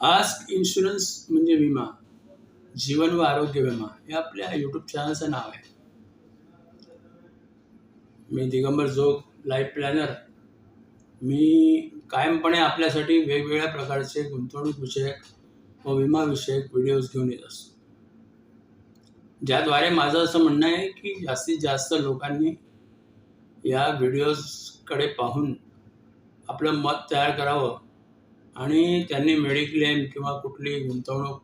Ask insurance म्हणजे विमा जीवन व आरोग्य विमा हे आपल्या यूट्यूब चॅनलचं नाव आहे. मी दिगंबर जोग लाईफ प्लॅनर मी कायमपणे आपल्यासाठी वेगवेगळ्या प्रकारचे गुंतवणूक विषयक व विमाविषयक व्हिडिओज घेऊन येत असतो. ज्याद्वारे माझं असं म्हणणं आहे की जास्तीत जास्त लोकांनी या व्हिडिओजकडे पाहून आपलं मत तयार करावं. आणि त्यांनी मेडिक्लेम किंवा कुठली गुंतवणूक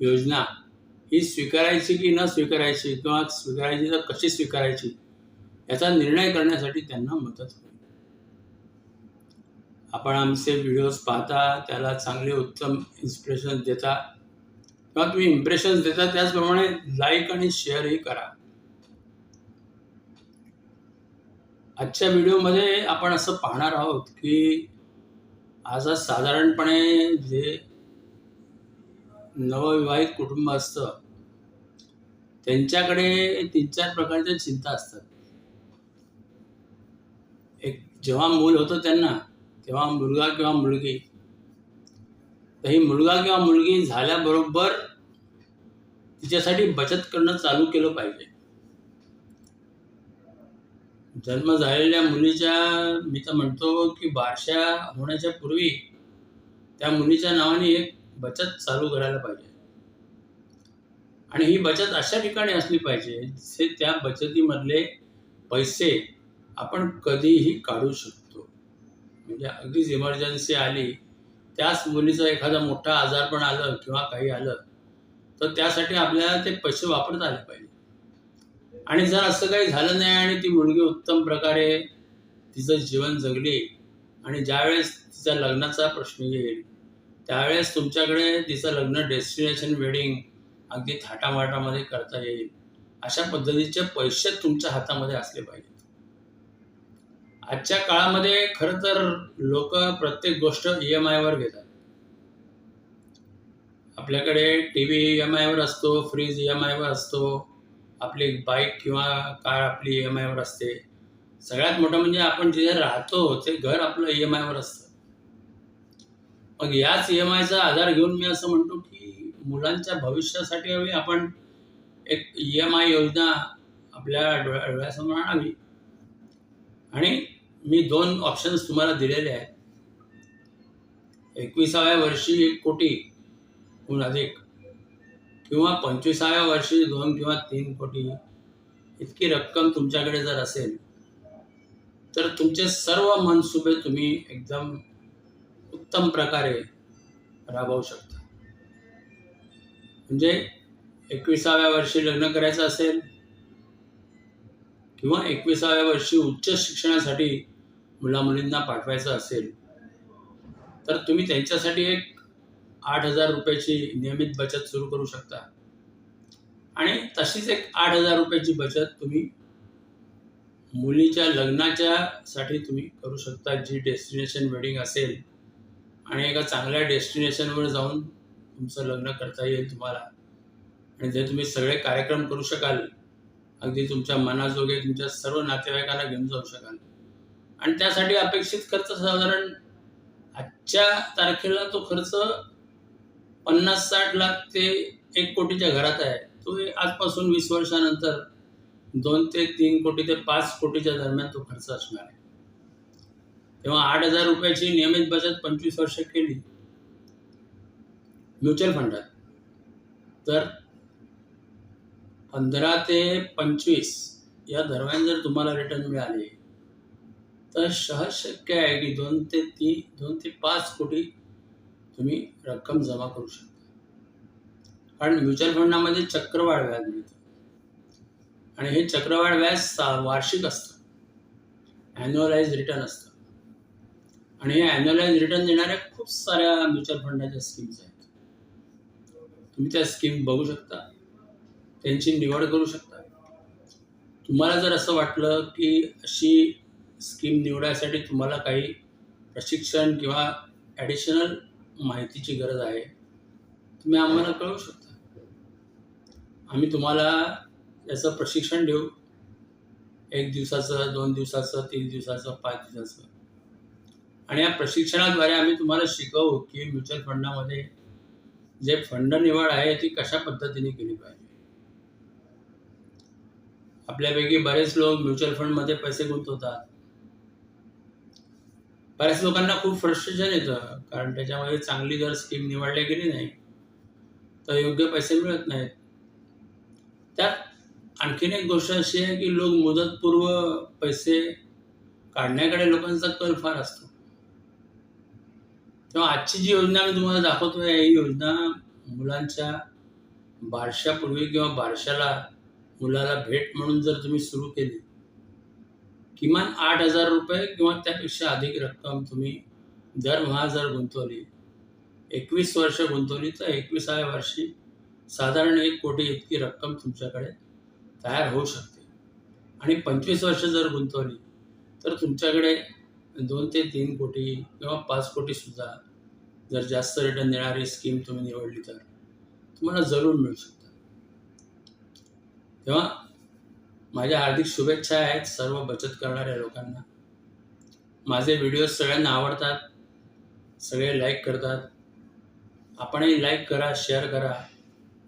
योजना ही स्वीकारायची की न स्वीकारायची किंवा स्वीकारायची तर कशी स्वीकारायची याचा निर्णय करण्यासाठी त्यांना मदत होईल आपण आमचे व्हिडिओज पाहता त्याला चांगले उत्तम इन्स्पिरेशन देता किंवा तुम्ही इम्प्रेशन्स देता त्याचप्रमाणे लाईक आणि शेअरही करा. आजच्या व्हिडिओमध्ये आपण असं पाहणार आहोत की आज साधारणपणे जे नवविवाहित कुटुंब असतं त्यांच्याकडे तीन चार प्रकारच्या चिंता असतात. एक जेव्हा मूल होतं त्यांना तेव्हा मुलगा किंवा मुलगी. तर ही मुलगा किंवा मुलगी झाल्याबरोबर तिच्यासाठी बचत करणं चालू केलं पाहिजे. जन्म झालेल्या मुलीच्या मी तर म्हणतो की बारशा होण्याच्या पूर्वी त्या मुलीच्या नावाने एक बचत चालू करायला पाहिजे. आणि ही बचत अशा ठिकाणी असली पाहिजे जे त्या बचतीमधले पैसे आपण कधीही काढू शकतो. म्हणजे अगदीच इमर्जन्सी आली त्याच मुलीचं एखादा मोठा आजार पण आलं किंवा काही आलं तर त्यासाठी आपल्याला ते पैसे वापरता आले पाहिजे. आणि जर असं काही झालं नाही आणि ती मुलगी उत्तम प्रकारे तिचं जीवन जगली आणि ज्यावेळेस तिच्या लग्नाचा प्रश्न येईल त्यावेळेस तुमच्याकडे तिचं लग्न डेस्टिनेशन वेडिंग अगदी थाटामाटामध्ये करता येईल. अशा पद्धतीचे पैसे तुमच्या हातामध्ये असले पाहिजेत. आजच्या काळामध्ये खरं तर लोक प्रत्येक गोष्ट ई एम आयवर घेतात. आपल्याकडे टी व्ही ई एम आयवर असतो फ्रीज ई एम आयवर असतो आपली बाईक किंवा कार आपली ई एम आयवर असते. सगळ्यात मोठं म्हणजे आपण जिथे राहतो ते घर आपलं ई एम आयवर असतं. मग याच ई एम आयचा आधार घेऊन मी असं म्हणतो की मुलांच्या भविष्यासाठी हवी आपण एक ई एम आय योजना आपल्या डोळ्या डोळ्यासमोर आणावी. आणि मी दोन ऑप्शन्स तुम्हाला दिलेले आहेत. एकविसाव्या वर्षी एक कोटी अधिक किंवा पंचवीसाव्या वर्षी दोन किंवा तीन कोटी इतकी रक्कम तुमच्याकडे जर असेल तर तुमचे सर्व मनसुबे तुम्ही एकदम उत्तम प्रकारे राबवू शकता. म्हणजे एकविसाव्या वर्षी लग्न करायचं असेल किंवा एकविसाव्या वर्षी उच्च शिक्षणासाठी मुलामुलींना पाठवायचं असेल तर तुम्ही त्यांच्यासाठी एक आठ हजार रुपयाची नियमित बचत सुरू करू शकता. आणि तशीच एक आठ हजार रुपयाची बचत तुम्ही मुलीच्या लग्नाच्या साठी तुम्ही करू शकता जी डेस्टिनेशन वेडिंग असेल. आणि एका चांगल्या डेस्टिनेशनवर जाऊन तुमचं लग्न करता येईल तुम्हाला. आणि जे तुम्ही सगळे कार्यक्रम करू शकाल अगदी तुमच्या मनाजोगे तुमच्या सर्व नातेवाईकांना घेऊन जाऊ शकाल. आणि त्यासाठी अपेक्षित खर्च साधारण आजच्या तारखेला तो खर्च पन्नास साठ लाख ते एक कोटीच्या घरात आहे. तो आजपासून वीस वर्षानंतर दोन ते तीन कोटी ते पाच कोटीच्या दरम्यान तो खर्च असणार आहे. तेव्हा आठ हजार रुपयाची नियमित बचत पंचवीस वर्ष केली. म्युच्युअल फंडात. तर पंधरा ते पंचवीस या दरम्यान जर तुम्हाला रिटर्न मिळाले तर सहज शक्य आहे की दोन ते तीन दोन ते पाच कोटी तुम्ही रक्कम जमा करू शकता. कारण म्युच्युअल फंडामध्ये चक्रवाढ व्याज मिळतं. आणि हे चक्रवाढ व्याज वार्षिक असतं. ॲन्युअलाइज रिटर्न असतं. आणि हे ॲन्युअलाइज रिटर्न देणाऱ्या खूप साऱ्या म्युच्युअल फंडाच्या स्कीम्स आहेत. तुम्ही त्या स्कीम बघू शकता. त्यांची निवड करू शकता. तुम्हाला जर असं वाटलं की अशी स्कीम निवडायसाठी तुम्हाला काही प्रशिक्षण किंवा ॲडिशनल माहितीची गरज आहे तुम्ही आम्हाला कळवू शकता. आम्ही तुम्हाला याचं प्रशिक्षण देऊ. एक दिवसाचं दोन दिवसाचं तीन दिवसाचं पाच दिवसाचं. आणि या प्रशिक्षणाद्वारे आम्ही तुम्हाला शिकवू की म्युच्युअल फंडामध्ये जे फंड निवड आहे ती कशा पद्धतीने केली पाहिजे. आपल्यापैकी बरेच लोक म्युच्युअल फंडमध्ये पैसे गुंतवतात. बऱ्याच लोकांना खूप फ्रस्ट्रेशन येतं कारण त्याच्यामध्ये चांगली जर स्कीम निवडल्या गेली नाही तर योग्य पैसे मिळत नाहीत. त्यात आणखीन एक गोष्ट अशी आहे की लोक मुदतपूर्व पैसे काढण्याकडे लोकांचा कल फार असतो. तेव्हा आजची जी योजना मी तुम्हाला दाखवतोय ही योजना मुलांच्या बारशापूर्वी किंवा बारशाला मुलाला भेट म्हणून जर तुम्ही सुरू केली किमान आठ हजार रुपये किंवा त्यापेक्षा अधिक रक्कम तुम्ही दरमहा जर गुंतवली एकवीस वर्ष गुंतवली तर एकविसाव्या वर्षी साधारण एक कोटी इतकी रक्कम तुमच्याकडे तयार होऊ शकते. आणि पंचवीस वर्ष जर गुंतवली तर तुमच्याकडे दोन ते तीन कोटी किंवा पाच कोटीसुद्धा जर जास्त रिटर्न देणारी स्कीम तुम्ही निवडली तर तुम्हाला जरूर मिळू शकतात. तेव्हा माझ्या हार्दिक शुभेच्छा आहेत सर्व बचत करणाऱ्या लोकांना. माझे व्हिडिओ सगळ्यांना आवडतात सगळे लाईक करतात. आपणही लाईक करा शेअर करा.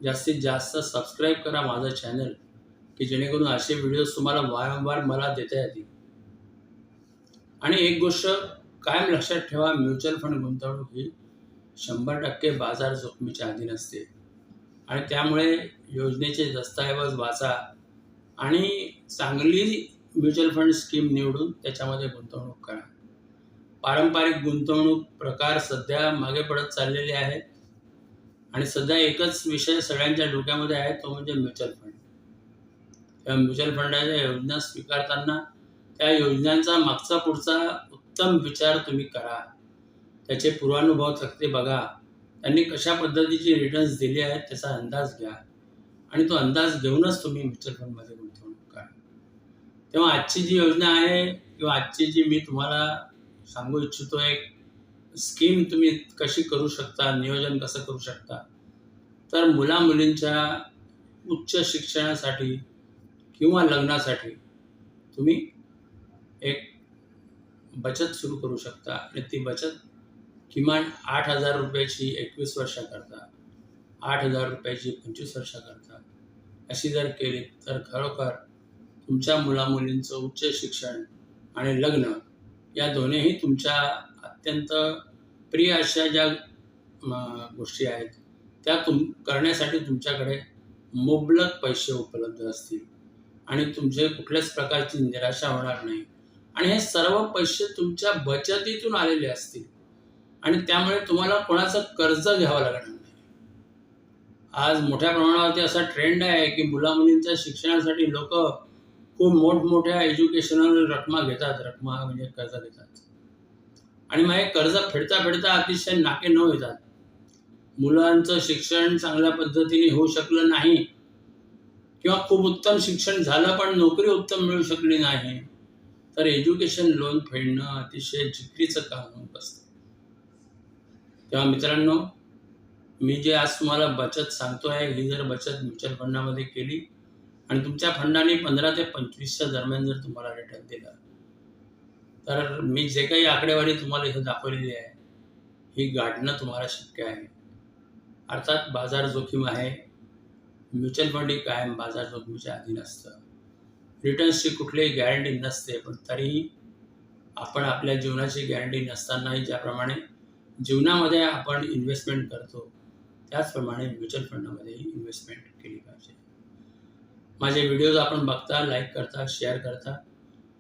जास्तीत जास्त सबस्क्राईब करा माझं चॅनल की जेणेकरून असे व्हिडिओज तुम्हाला वारंवार मला देता येतील. आणि एक गोष्ट कायम लक्षात ठेवा म्युच्युअल फंड गुंतवणूक ही शंभर टक्के बाजार जोखमीच्या अधीन असते. आणि त्यामुळे योजनेचे दस्तऐवज वाचा. आणि चांगली म्युच्युअल फंड स्कीम निवडून त्याच्यामध्ये गुंतवणूक करा. पारंपरिक गुंतवणूक प्रकार सध्या मागे पडत चाललेले आहेत. आणि सध्या एकच विषय सगळ्यांच्या डोक्यामध्ये आहे तो म्हणजे म्युच्युअल फंड. त्या म्युच्युअल फंडाच्या योजना स्वीकारताना त्या योजनांचा मागचा पुढचा उत्तम विचार तुम्ही करा. त्याचे पूर्वानुभव थकते बघा. त्यांनी कशा पद्धतीचे रिटर्न्स दिले आहेत त्याचा अंदाज घ्या. आणि तो अंदाज घेऊनच तुम्ही म्युच्युअल फंडमध्ये तेव्हा आजची जी योजना आहे किंवा आजची जी मी तुम्हाला सांगू इच्छितो एक स्कीम तुम्ही कशी करू शकता नियोजन कसं करू शकता. तर मुला मुलींच्या उच्च शिक्षणासाठी किंवा लग्नासाठी तुम्ही एक बचत सुरू करू शकता आणि ती बचत किमान आठ हजार रुपयाची एकवीस वर्षाकरता आठ हजार रुपयाची पंचवीस वर्षाकरता अशी जर केली तर खरोखर तुमच्या मुलामुलींचं उच्च शिक्षण आणि लग्न या दोन्हीही तुमच्या अत्यंत प्रिय अशा ज्या गोष्टी आहेत त्या तुम करण्यासाठी तुमच्याकडे मुबलक पैसे उपलब्ध असतील. आणि तुमचे कुठल्याच प्रकारची निराशा होणार नाही. आणि हे सर्व पैसे तुमच्या बचतीतून आलेले असतील. आणि त्यामुळे तुम्हाला कोणाचं कर्ज घ्यावं लागणार नाही. आज मोठ्या प्रमाणावरती असा ट्रेंड आहे की मुलामुलींच्या शिक्षणासाठी लोक खूप मोठमोठ्या एज्युकेशनल रकमा घेतात रकमा म्हणजे कर्ज घेतात. आणि मग हे कर्ज फेडता फेडता अतिशय नाके न येतात मुलांचं शिक्षण चांगल्या पद्धतीने होऊ शकलं नाही किंवा खूप उत्तम शिक्षण झालं पण नोकरी उत्तम मिळू शकली नाही तर एज्युकेशन लोन फेडणं अतिशय जिकरीचं काम होत असतं. तेव्हा मित्रांनो मी जे आज तुम्हाला बचत सांगतो आहे ही जर बचत म्युच्युअल फंडामध्ये केली आणि तुमच्या फंडाने पंधरा ते पंचवीसच्या दरम्यान जर तुम्हाला रिटर्न दिला तर मी जे काही आकडेवारी तुम्हाला इथं दाखवलेली आहे ही गाठणं तुम्हाला शक्य आहे. अर्थात बाजार जोखीम आहे म्युच्युअल फंड ही कायम बाजार जोखमीच्या अधीन असतं. रिटर्न्सची कुठलीही गॅरंटी नसते पण तरीही आपण आपल्या जीवनाची गॅरंटी नसतानाही ज्याप्रमाणे जीवनामध्ये आपण इन्व्हेस्टमेंट करतो त्याचप्रमाणे म्युच्युअल फंडामध्येही इन्व्हेस्टमेंट केली पाहिजे. माझे व्हिडिओज आपण बघता लाईक करता शेअर करता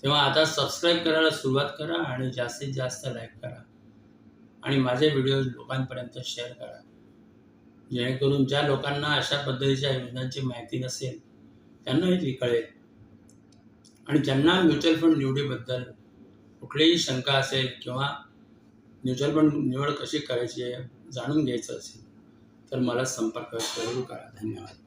तेव्हा आता सबस्क्राईब करायला सुरुवात करा आणि जास्तीत जास्त लाईक करा. आणि माझे व्हिडिओज लोकांपर्यंत शेअर करा. जेणेकरून ज्या लोकांना अशा पद्धतीच्या योजनांची माहिती नसेल त्यांनाही ती कळेल. आणि ज्यांना म्युच्युअल फंड निवडीबद्दल कुठलीही शंका असेल किंवा म्युच्युअल फंड निवड कशी करायची आहे जाणून घ्यायचं असेल तर मला संपर्क जरूर करा. धन्यवाद.